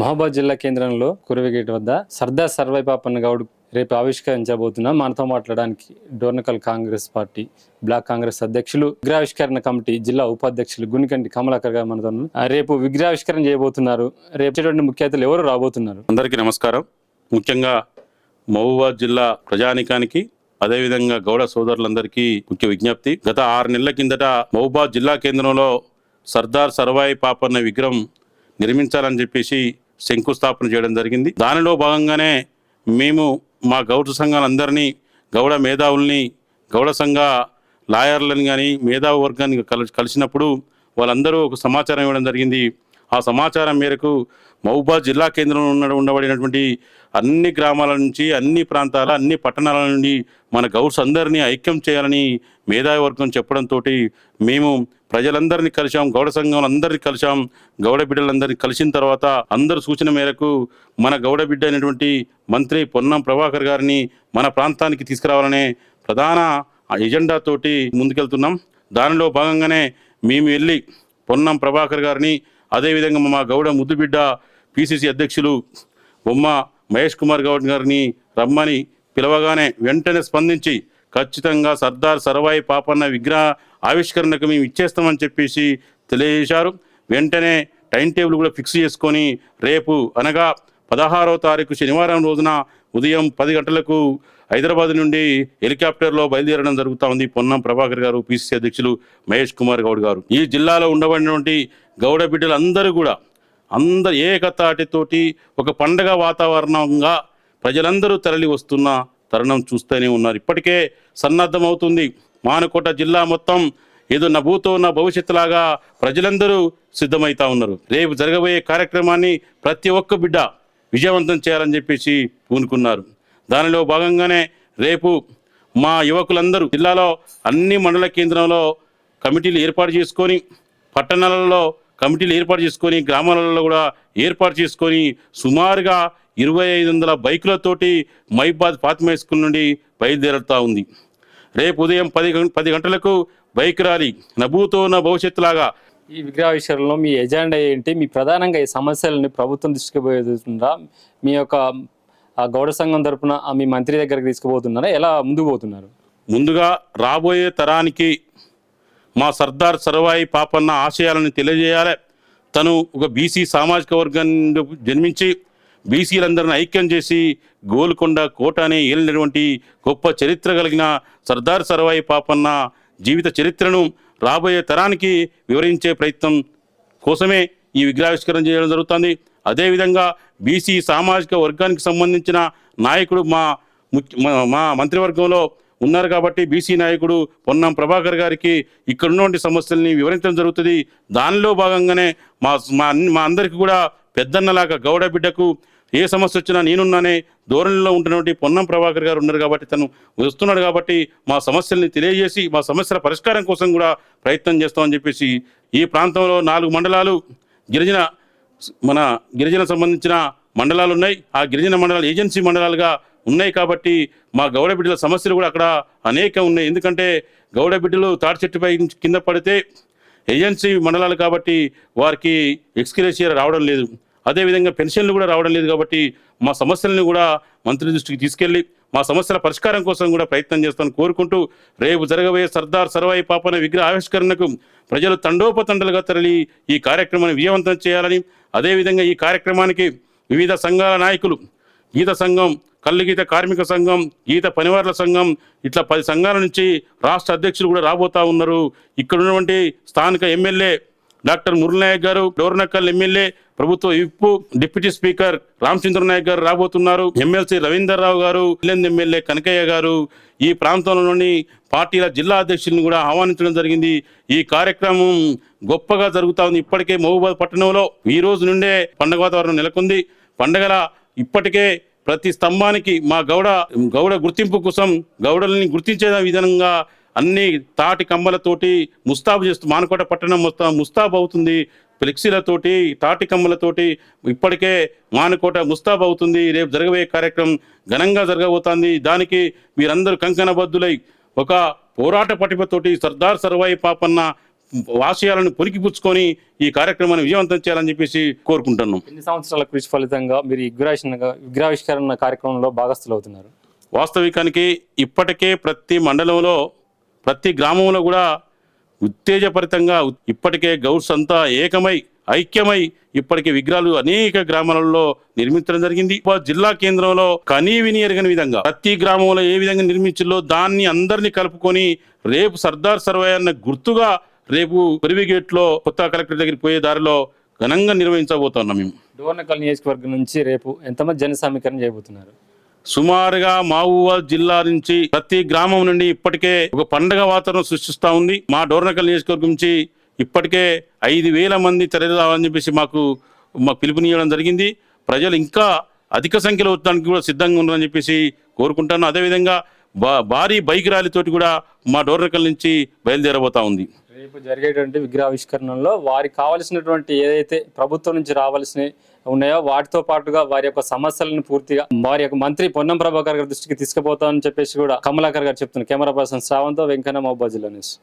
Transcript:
మహబాద్ జిల్లా కేంద్రంలో కురవిగేట్ వద్ద సర్దార్ సర్వైపాపన్న గౌడ్ రేపు ఆవిష్కరించబోతున్నాం మనతో మాట్లాడడానికి డోర్నకల్ కాంగ్రెస్ పార్టీ బ్లాక్ కాంగ్రెస్ అధ్యక్షులు విగ్రహావిష్కరణ కమిటీ జిల్లా ఉపాధ్యక్షులు గునికంటి కమలాకర్ గారు మనతో రేపు విగ్రహావిష్కరణ చేయబోతున్నారు. రేపు ముఖ్య అతిథులు ఎవరు రాబోతున్నారు? అందరికీ నమస్కారం. ముఖ్యంగా మహబూబాద్ జిల్లా ప్రజానికానికి అదేవిధంగా గౌడ సోదరులందరికీ ముఖ్య విజ్ఞప్తి. గత ఆరు నెలల కిందట మహబూబాద్ జిల్లా కేంద్రంలో సర్దార్ సర్వాయి పాపన్న విగ్రహం నిర్మించాలని చెప్పేసి శంకుస్థాపన చేయడం జరిగింది. దానిలో భాగంగానే మేము మా గౌడ సంఘాలందరినీ గౌడ మేధావుల్ని గౌడ సంఘ లాయర్లను కానీ మేధావ వర్గాన్ని కలిసినప్పుడు వాళ్ళందరూ ఒక సమాచారం ఇవ్వడం జరిగింది. ఆ సమాచారం మేరకు మహబూబా జిల్లా కేంద్రంలో ఉన్న ఉండబడినటువంటి అన్ని గ్రామాల నుంచి అన్ని ప్రాంతాల అన్ని పట్టణాల నుండి మన గౌడ్స్ అందరినీ ఐక్యం చేయాలని మేధావి వర్గం చెప్పడంతో మేము ప్రజలందరినీ కలిశాం గౌడ సంఘం అందరినీ కలిశాం గౌడ బిడ్డలందరినీ కలిసిన తర్వాత అందరు సూచన మేరకు మన గౌడ బిడ్డ అయినటువంటి మంత్రి పొన్నం ప్రభాకర్ గారిని మన ప్రాంతానికి తీసుకురావాలనే ప్రధాన ఎజెండాతోటి ముందుకెళ్తున్నాం. దానిలో భాగంగానే మేము వెళ్ళి పొన్నం ప్రభాకర్ గారిని అదేవిధంగా మా గౌడ ముద్దుబిడ్డ పిసిసి అధ్యక్షులు బొమ్మ మహేష్ కుమార్ గౌడ్ గారిని రమ్మని పిలవగానే వెంటనే స్పందించి ఖచ్చితంగా సర్దార్ సర్వాయి పాపన్న విగ్రహ ఆవిష్కరణకు మేము ఇచ్చేస్తామని చెప్పేసి తెలియజేశారు. వెంటనే టైం టేబుల్ కూడా ఫిక్స్ చేసుకొని రేపు అనగా పదహారో తారీఖు శనివారం రోజున ఉదయం పది గంటలకు హైదరాబాద్ నుండి హెలికాప్టర్లో బయలుదేరడం జరుగుతూ ఉంది. పొన్నం ప్రభాకర్ గారు పిసిసి అధ్యక్షులు మహేష్ కుమార్ గౌడ్ గారు. ఈ జిల్లాలో ఉండబడినటువంటి గౌడ బిడ్డలందరూ కూడా అందరు ఏకతాటితోటి ఒక పండగ వాతావరణంగా ప్రజలందరూ తరలి వస్తున్న తరుణం చూస్తూనే ఉన్నారు. ఇప్పటికే సన్నద్ధమవుతుంది మానుకోట జిల్లా మొత్తం ఏదో నా భూతో నా భవిష్యత్తులాగా ప్రజలందరూ సిద్ధమవుతా ఉన్నారు. రేపు జరగబోయే కార్యక్రమాన్ని ప్రతి ఒక్క బిడ్డ విజయవంతం చేయాలని చెప్పేసి పూనుకున్నారు దానిలో భాగంగానే రేపు మా యువకులందరూ జిల్లాలో అన్ని మండల కేంద్రంలో కమిటీలు ఏర్పాటు చేసుకొని పట్టణాలలో కమిటీలు ఏర్పాటు చేసుకొని గ్రామాలలో కూడా ఏర్పాటు చేసుకొని సుమారుగా ఇరవై ఐదు వందల బైకులతోటి మైబాద్ ఫాతిమా స్కూల్ నుండి బయలుదేరుతూ ఉంది. రేపు ఉదయం పది పది గంటలకు బైక్ ర్యాలీ నభూతో నా భవిష్యత్తులాగా ఈ విగ్రహావిష్కరణలో మీ ఎజెండా ఏంటి? మీ ప్రధానంగా ఈ సమస్యలని ప్రభుత్వం దృష్టికి పోతుందా మీ యొక్క గౌడ సంఘం తరపున ఆ మీ మంత్రి దగ్గరికి తీసుకుపోతున్నారా? ఎలా ముందుకు పోతున్నారు? ముందుగా రాబోయే తరానికి మా సర్దార్ సర్వాయి పాపన్న ఆశయాలను తెలియజేయాలి. తను ఒక బీసీ సామాజిక వర్గాన్ని జన్మించి బీసీలందరిని ఐక్యం చేసి గోల్కొండ కోట అనే ఏలినటువంటి గొప్ప చరిత్ర కలిగిన సర్దార్ సర్వాయి పాపన్న జీవిత చరిత్రను రాబోయే తరానికి వివరించే ప్రయత్నం కోసమే ఈ విగ్రహావిష్కరణ చేయడం జరుగుతుంది. అదేవిధంగా బీసీ సామాజిక వర్గానికి సంబంధించిన నాయకుడు మా ముఖ్య మా- మా మంత్రివర్గంలో ఉన్నారు కాబట్టి బీసీ నాయకుడు పొన్నం ప్రభాకర్ గారికి ఇక్కడ ఉన్నటువంటి సమస్యల్ని వివరించడం జరుగుతుంది. దానిలో భాగంగానే మా మా అందరికీ కూడా పెద్దన్నలాగా గౌడ బిడ్డకు ఏ సమస్య వచ్చినా నేనున్నానే ధోరణిలో ఉంటున్నటువంటి పొన్నం ప్రభాకర్ గారు ఉన్నారు కాబట్టి తను వస్తున్నాడు కాబట్టి మా సమస్యల్ని తెలియజేసి మా సమస్యల పరిష్కారం కోసం కూడా ప్రయత్నం చేస్తామని చెప్పేసి ఈ ప్రాంతంలో నాలుగు మండలాలు గిరిజన మన గిరిజన సంబంధించిన మండలాలు ఉన్నాయి. ఆ గిరిజన మండలాలు ఏజెన్సీ మండలాలుగా ఉన్నాయి కాబట్టి మా గౌడ బిడ్డల సమస్యలు కూడా అక్కడ అనేక ఉన్నాయి. ఎందుకంటే గౌడ బిడ్డలు తాటి చెట్టుపై కింద పడితే ఏజెన్సీ మండలాలు కాబట్టి వారికి ఎక్స్క్రేషియర్ రావడం లేదు. అదేవిధంగా పెన్షన్లు కూడా రావడం లేదు కాబట్టి మా సమస్యలను కూడా మంత్రి దృష్టికి తీసుకెళ్ళి మా సమస్యల పరిష్కారం కోసం కూడా ప్రయత్నం చేస్తాను కోరుకుంటూ రేపు జరగబోయే సర్దార్ సర్వాయి పాపన విగ్రహ ఆవిష్కరణకు ప్రజలు తండోపతండలుగా తరలి ఈ కార్యక్రమాన్ని విజయవంతం చేయాలని అదేవిధంగా ఈ కార్యక్రమానికి వివిధ సంఘాల నాయకులు గీత సంఘం కళ్ళు గీత కార్మిక సంఘం గీత పనివారుల సంఘం ఇట్లా పది సంఘాల నుంచి రాష్ట్ర అధ్యక్షులు కూడా రాబోతా ఉన్నారు. ఇక్కడ ఉన్నటువంటి స్థానిక ఎమ్మెల్యే డాక్టర్ మురళనాయక్ గారు డోర్నక్కల్ ఎమ్మెల్యే ప్రభుత్వ whip deputy speaker Ramachandra Naik గారు రాబోతున్నారు. ఎమ్మెల్సీ రవీందర్ రావు గారు ఎమ్మెల్యే కనకయ్య గారు ఈ ప్రాంతంలోని పార్టీల జిల్లా అధ్యక్షులను కూడా ఆహ్వానించడం జరిగింది. ఈ కార్యక్రమం గొప్పగా జరుగుతా ఉంది. ఇప్పటికే మహబూబాద్ పట్టణంలో ఈ రోజు నుండే పండగ వాతావరణం నెలకొంది. పండగల ఇప్పటికే ప్రతి స్తంభానికి మా గౌడ గౌడ గుర్తింపు కోసం గౌడల్ని గుర్తించే విధంగా అన్ని తాటి కమ్మలతోటి ముస్తాబు చేస్తూ మానకోట పట్టణం మొత్తం ముస్తాబు అవుతుంది. ఫ్లెక్సీలతోటి తాటి కమ్మలతోటి ఇప్పటికే మానకోట ముస్తాబు అవుతుంది. రేపు జరగబోయే కార్యక్రమం ఘనంగా జరగబోతోంది. దానికి మీరందరూ కంకణబద్ధులై ఒక పోరాట పటిమతోటి సర్దార్ సర్వాయి పాపన్న ఆశయాలను పురికిపుచ్చుకొని ఈ కార్యక్రమాన్ని విజయవంతం చేయాలని చెప్పేసి కోరుకుంటున్నాం. ఎన్ని సంవత్సరాల కృషి ఫలితంగా మీరు విగ్రహావిష్కరణ కార్యక్రమంలో భాగస్థులు అవుతున్నారు? వాస్తవికానికి ఇప్పటికే ప్రతి మండలంలో ప్రతి గ్రామంలో కూడా ఉత్తేజపరితంగా ఇప్పటికే గౌడ్స్ అంతా ఏకమై ఐక్యమై ఇప్పటికే విగ్రహాలు అనేక గ్రామాలలో నిర్మించడం జరిగింది. జిల్లా కేంద్రంలో కనీ విని ఎరగని విధంగా ప్రతి గ్రామంలో ఏ విధంగా నిర్మించిందో దాన్ని అందరినీ కలుపుకొని రేపు సర్దార్ సర్వయ్య అన్న గుర్తుగా రేపు గేట్లో కొత్త కలెక్టర్ దగ్గరికి పోయే దారిలో ఘనంగా నిర్వహించబోతున్నాం మేము. డోర్నకల్ నియోజకవర్గం నుంచి రేపు ఎంతమంది జన సమీకరణ చేయబోతున్నారు? సుమారుగా మావువాల్ జిల్లా నుంచి ప్రతి గ్రామం నుండి ఇప్పటికే ఒక పండగ వాతావరణం సృష్టిస్తా ఉంది. మా డోర్నకల్ నియోజకవర్గం నుంచి ఇప్పటికే ఐదు వేల మంది తరలిరావాలని చెప్పేసి మాకు మాకు పిలుపునియడం జరిగింది. ప్రజలు ఇంకా అధిక సంఖ్యలో వచ్చడానికి కూడా సిద్ధంగా ఉన్నారని చెప్పేసి కోరుకుంటాను. అదేవిధంగా భారీ బైక్ ర్యాలీతోటి కూడా మా డోర్నకల్ నుంచి బయలుదేరబోతా ఉంది. రేపు జరిగేటువంటి విగ్రహావిష్కరణలో వారికి కావలసినటువంటి ఏదైతే ప్రభుత్వం నుంచి రావాల్సినవి ఉన్నాయో వాటితో పాటుగా వారి యొక్క సమస్యలను పూర్తిగా వారి యొక్క మంత్రి పొన్నం ప్రభాకర్ గారి దృష్టికి తీసుకుపోతామని చెప్పేసి కూడా కమలాకర్ గారు చెప్తున్నారు. కెమెరా పర్సన్ శ్రావంతో వెంకన్న మహబాజ్ జిల్లా